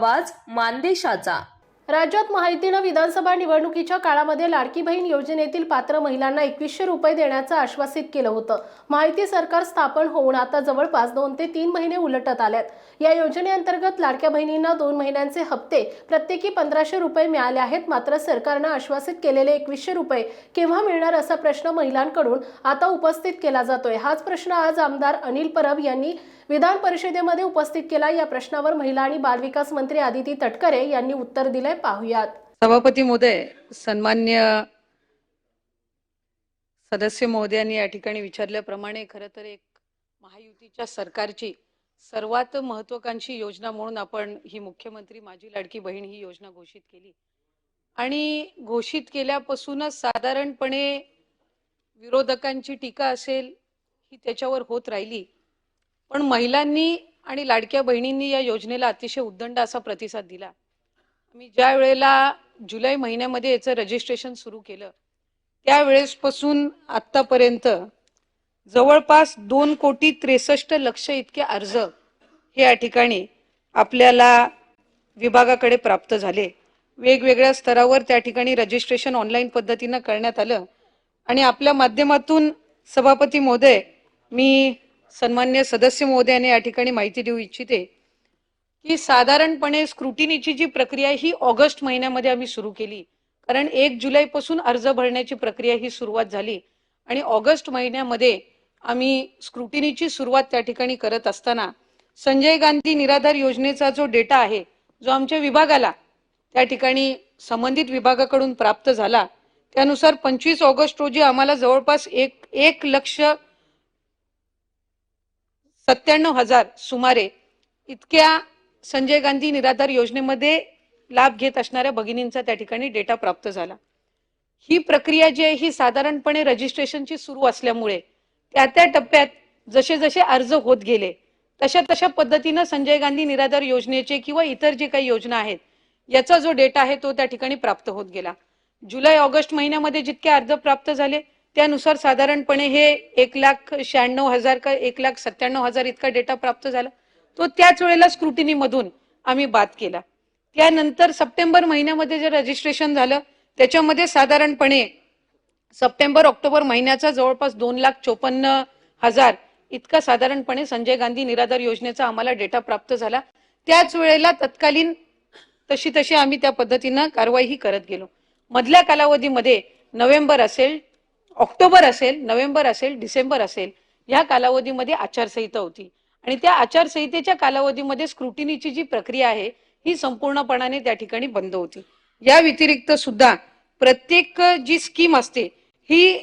आवाज मानदेशाचा. राज्यात माहितीनं विधानसभा निवडणुकीच्या काळामध्ये लाडकी बहीण योजनेतील पात्र महिलांना एकवीसशे रुपये देण्याचं आश्वासित केलं होतं. माहिती सरकार स्थापन होऊन आता जवळपास दोन ते तीन महिने उलटत आल्यात. या योजनेअंतर्गत लाडक्या बहिणींना दोन महिन्यांचे हप्ते प्रत्येकी पंधराशे रुपये मिळाले आहेत. मात्र सरकारनं आश्वासित केलेले एकवीसशे रुपये केव्हा मिळणार असा प्रश्न महिलांकडून आता उपस्थित केला जातोय. हाच प्रश्न आज आमदार अनिल परब यांनी विधान परिषदेमध्ये उपस्थित केला या प्रश्नावर महिला आणि बालविकास मंत्री आदिती तटकरे यांनी उत्तर दिलंय. पाहुयात. सभापती महोदय सन्मान्य सदस्य महोदयांनी या ठिकाणी विचारल्याप्रमाणे खरं तर एक महायुतीच्या सरकारची सर्वात महत्वाकांक्षी योजना म्हणून आपण ही मुख्यमंत्री माझी लाडकी बहीण ही योजना घोषित केली. आणि घोषित केल्यापासूनच साधारणपणे विरोधकांची टीका असेल ही त्याच्यावर होत राहिली. पण महिलांनी आणि लाडक्या बहिणींनी या योजनेला अतिशय उद्दंड असा प्रतिसाद दिला. मी ज्या वेळेला जुलै महिन्यामध्ये याचं रजिस्ट्रेशन सुरू केलं त्यावेळेसपासून आत्तापर्यंत जवळपास दोन कोटी त्रेसष्ट लक्ष इतके अर्ज हे या ठिकाणी आपल्याला विभागाकडे प्राप्त झाले. वेगवेगळ्या स्तरावर त्या ठिकाणी रजिस्ट्रेशन ऑनलाईन पद्धतीनं करण्यात आलं. आणि आपल्या माध्यमातून सभापती महोदय मी सन्मान्य सदस्य महोदयाने या ठिकाणी माहिती देऊ इच्छिते की साधारणपणे स्क्रुटिनीची जी प्रक्रिया ही ऑगस्ट महिन्यामध्ये आम्ही सुरू केली. कारण एक जुलैपासून अर्ज भरण्याची प्रक्रिया ही सुरुवात झाली. आणि ऑगस्ट महिन्यामध्ये आम्ही स्क्रुटिनीची सुरुवात त्या ठिकाणी करत असताना संजय गांधी निराधार योजनेचा जो डेटा आहे जो आमच्या विभागाला त्या ठिकाणी संबंधित विभागाकडून प्राप्त झाला त्यानुसार पंचवीस ऑगस्ट रोजी आम्हाला जवळपास एक एक लक्ष सत्त्याण्णव हजार सुमारे इतक्या संजय गांधी निराधार योजनेमध्ये लाभ घेत असणाऱ्या भगिनींचा त्या ठिकाणी डेटा प्राप्त झाला. ही प्रक्रिया जी आहे ही साधारणपणे रजिस्ट्रेशनची सुरू असल्यामुळे त्या त्या टप्प्यात जसे जसे अर्ज होत गेले तशा तशा पद्धतीनं संजय गांधी निराधार योजनेचे किंवा इतर जे काही योजना आहेत याचा जो डेटा आहे तो त्या ठिकाणी प्राप्त होत गेला. जुलै ऑगस्ट महिन्यामध्ये जितके अर्ज प्राप्त झाले त्यानुसार साधारणपणे हे एक लाख शहाण्णव हजार का एक लाख सत्त्याण्णव हजार इतका डेटा प्राप्त झाला. तो त्याच वेळेला स्क्रुटिनीमधून आम्ही बाद केला. त्यानंतर सप्टेंबर महिन्यामध्ये जे रजिस्ट्रेशन झालं त्याच्यामध्ये साधारणपणे सप्टेंबर ऑक्टोबर महिन्याचा जवळपास दोन लाख चोपन्न हजार इतका साधारणपणे संजय गांधी निराधार योजनेचा आम्हाला डेटा प्राप्त झाला. त्याच वेळेला तत्कालीन तशी तशी आम्ही त्या पद्धतीनं कारवाईही करत गेलो. मधल्या कालावधीमध्ये नोव्हेंबर असेल ऑक्टोबर असेल नोव्हेंबर असेल डिसेंबर असेल या कालावधीमध्ये आचारसंहिता होती. आणि त्या आचारसंहितेच्या कालावधीमध्ये स्क्रुटिनीची जी प्रक्रिया आहे ही संपूर्णपणाने त्या ठिकाणी बंद होती. या व्यतिरिक्त सुद्धा प्रत्येक जी स्कीम असते ही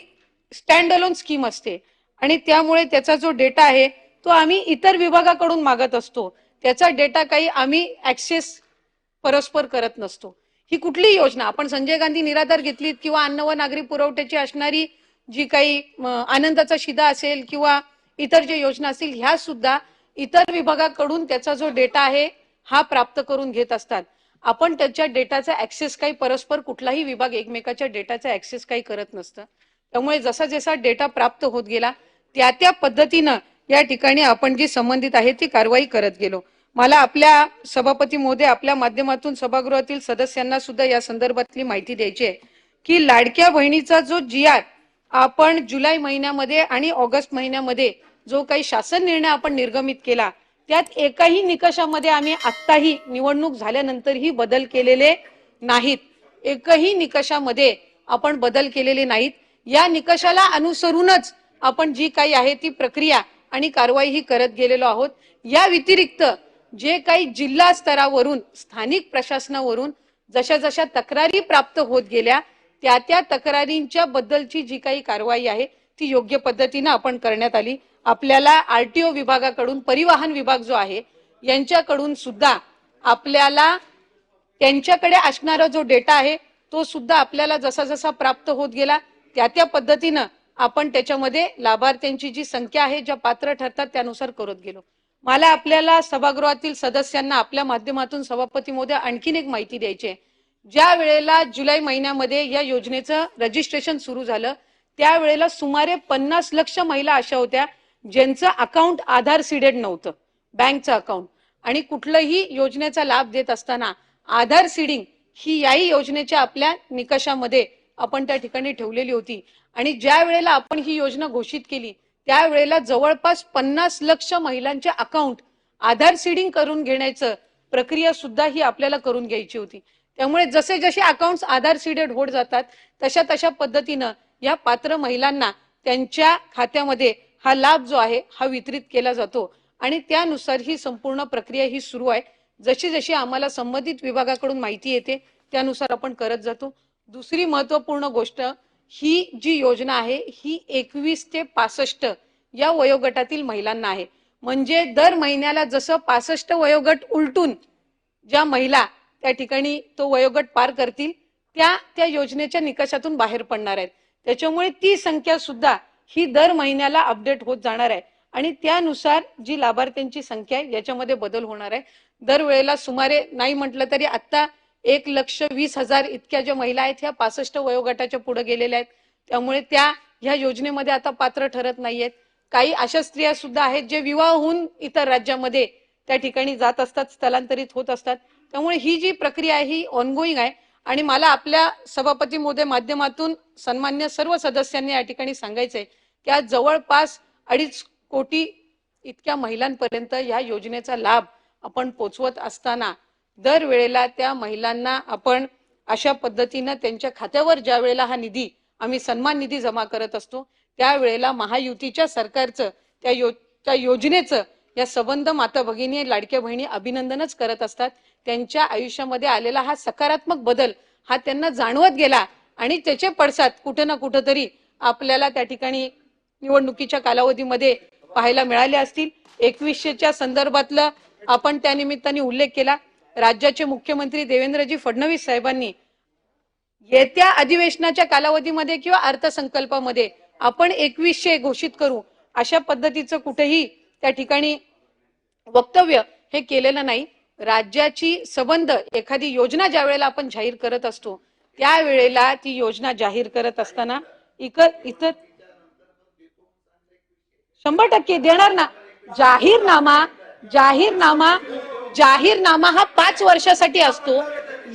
स्टँड अलोन स्कीम असते. आणि त्यामुळे त्याचा जो डेटा आहे तो आम्ही इतर विभागाकडून मागत असतो. त्याचा डेटा काही आम्ही ऍक्सेस परस्पर करत नसतो. ही कुठलीही योजना आपण संजय गांधी निराधार घेतलीत किंवा अन्न व नागरी पुरवठ्याची असणारी जी काही आनंदाचा शिदा असेल किंवा इतर जे योजना असतील ह्या सुद्धा इतर विभागाकडून त्याचा जो डेटा आहे हा प्राप्त करून घेत असतात. आपण त्याच्या डेटाचा ऍक्सेस काही परस्पर कुठलाही विभाग एकमेकाच्या डेटाचा ऍक्सेस काही करत नसतं. त्यामुळे जसा जसा डेटा प्राप्त होत गेला त्या त्या पद्धतीनं या ठिकाणी आपण जी संबंधित आहे ती कारवाई करत गेलो. मला आपल्या सभापती मोदे आपल्या माध्यमातून सभागृहातील सदस्यांना सुद्धा या संदर्भातली माहिती द्यायची आहे की लाडक्या बहिणीचा जो जी आर आपण जुलै महिन्यामध्ये आणि ऑगस्ट महिन्यामध्ये जो काही शासन निर्णय आपण निर्गमित केला त्यात एकाही निकषामध्ये आम्ही आत्ताही निवडणूक झाल्यानंतरही बदल केलेले नाहीत. एकही निकषामध्ये आपण बदल केलेले नाहीत. या निकषाला अनुसरूनच आपण जी काही आहे ती प्रक्रिया आणि कारवाई ही करत गेलेलो आहोत. या व्यतिरिक्त जे काही जिल्हा स्तरावरून स्थानिक प्रशासनावरून जशा जशा तक्रारी प्राप्त होत गेल्या त्या त्या तक्रारींच्या बद्दलची जी काही कारवाई आहे ती योग्य पद्धतीनं आपण करण्यात आली. आपल्याला आरटीओ विभागाकडून परिवहन विभाग जो आहे यांच्याकडून सुद्धा आपल्याला त्यांच्याकडे असणारा जो डेटा आहे तो सुद्धा आपल्याला जसा जसा प्राप्त होत गेला त्या त्या पद्धतीनं आपण त्याच्यामध्ये लाभार्थ्यांची जी संख्या आहे ज्या पात्र ठरतात त्यानुसार करत गेलो. मला आपल्याला सभागृहातील सदस्यांना आपल्या माध्यमातून सभापती मोदी आणखीन एक माहिती द्यायची आहे. ज्या वेळेला जुलै महिन्यामध्ये या योजनेचं रजिस्ट्रेशन सुरू झालं त्यावेळेला सुमारे पन्नास लक्ष महिला अशा होत्या ज्यांचं अकाउंट आधार सीडेड नव्हतं बँकचं अकाउंट आणि कुठलंही योजनेचा लाभ देत असताना आधार सीडिंग ही याही योजनेच्या आपल्या निकषामध्ये आपण त्या ठिकाणी ठेवलेली होती. आणि ज्या वेळेला आपण ही योजना घोषित केली त्यावेळेला जवळपास पन्नास लक्ष महिलांचे अकाउंट आधार सीडिंग करून घेण्याचं प्रक्रिया सुद्धा ही आपल्याला करून घ्यायची होती. त्यामुळे जसे जसे अकाउंट आधार सीडेड होत जातात तशा तशा पद्धतीनं या पात्र महिलांना त्यांच्या खात्यामध्ये हा लाभ जो आहे हा वितरित केला जातो. आणि त्यानुसार ही संपूर्ण प्रक्रिया ही सुरू आहे. जशी जशी आम्हाला संबंधित विभागाकडून माहिती येते त्यानुसार आपण करत जातो. दुसरी महत्त्वपूर्ण गोष्ट ही जी योजना आहे ही एकवीस ते पासष्ट या वयोगटातील महिलांना आहे. म्हणजे दर महिन्याला जसं पासष्ट वयोगट उलटून ज्या महिला त्या ठिकाणी तो वयोगट पार करतील त्या त्या योजनेच्या निकषातून बाहेर पडणार आहेत. त्याच्यामुळे ती संख्या सुद्धा ही दर महिन्याला अपडेट होत जाणार आहे. आणि त्यानुसार जी लाभार्थ्यांची संख्या आहे याच्यामध्ये बदल होणार आहे. दरवेळेला सुमारे नाही म्हटलं तरी आता एक लक्ष वीस हजार इतक्या ज्या महिला आहेत ह्या पासष्ट वयोगटाच्या पुढे गेलेल्या आहेत. त्यामुळे त्या ह्या योजनेमध्ये आता पात्र ठरत नाहीयेत. काही अशा स्त्रिया सुद्धा आहेत जे विवाह होऊन इतर राज्यामध्ये त्या ठिकाणी जात असतात स्थलांतरित होत असतात. त्यामुळे ही जी प्रक्रिया आहे ही ऑनगोईंग आहे. आणि मला आपल्या सभापती मोदय माध्यमातून सन्मान्य सर्व सदस्यांनी या ठिकाणी सांगायचंय की आज जवळपास अडीच कोटी इतक्या महिलांपर्यंत या योजनेचा लाभ आपण पोचवत असताना दरवेळेला त्या महिलांना आपण अशा पद्धतीनं त्यांच्या खात्यावर ज्या वेळेला हा निधी आम्ही सन्मान निधी जमा करत असतो त्यावेळेला महायुतीच्या सरकारचं त्या यो त्या योजनेचं या सबंध माता भगिनी लाडक्या बहिणी अभिनंदनच करत असतात. त्यांच्या आयुष्यामध्ये आलेला हा सकारात्मक बदल हा त्यांना जाणवत गेला आणि त्याचे पडसाद कुठं ना कुठं तरी आपल्याला त्या ठिकाणी निवडणुकीच्या कालावधीमध्ये पाहायला मिळाले असतील. एकवीसशेच्या संदर्भातलं आपण त्या निमित्ताने उल्लेख केला. राज्याचे मुख्यमंत्री देवेंद्रजी फडणवीस साहेबांनी येत्या अधिवेशनाच्या कालावधीमध्ये किंवा अर्थसंकल्पामध्ये आपण एकवीसशे घोषित करू अशा पद्धतीचं कुठेही त्या ठिकाणी वक्तव्य हे केलेलं नाही. राज्याची संबंध एखादी योजना ज्या वेळेला आपण जाहीर करत असतो त्यावेळेला ती योजना जाहीर करत असताना इक इथं शंभर टक्के देणार ना. जाहीरनामा जाहीरनामा जाहीरनामा हा पाच वर्षासाठी असतो.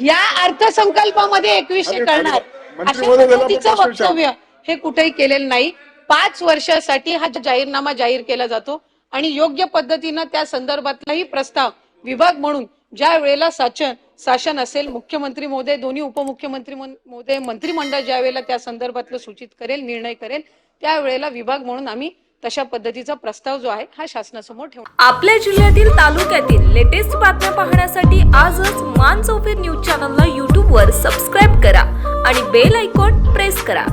या अर्थसंकल्पामध्ये एकवीसशे करणार. अशा पद्धतीचं वक्तव्य हे कुठेही केलेलं नाही. पाच वर्षासाठी हा जाहीरनामा जाहीर केला जातो आणि योग्य पद्धतीनं त्या संदर्भातलाही प्रस्ताव विभाग म्हणून ज्या वेळेला शासन शासन असेल मुख्यमंत्री महोदय दोन्ही उपमुख्यमंत्री महोदय मंत्रिमंडळ ज्या वेळेला त्या संदर्भातलं सूचित करेल निर्णय करेल त्यावेळेला विभाग म्हणून आम्ही तशा पद्धतीचा प्रस्ताव जो आहे हा शासनासमोर ठेवू. आपल्या जिल्ह्यातील तालुक्यातील लेटेस्ट बातम्या पाहण्यासाठी आजच मान चौफेर न्यूज चॅनलला यूट्यूबवर सबस्क्राईब करा आणि बेल आयकॉन प्रेस करा.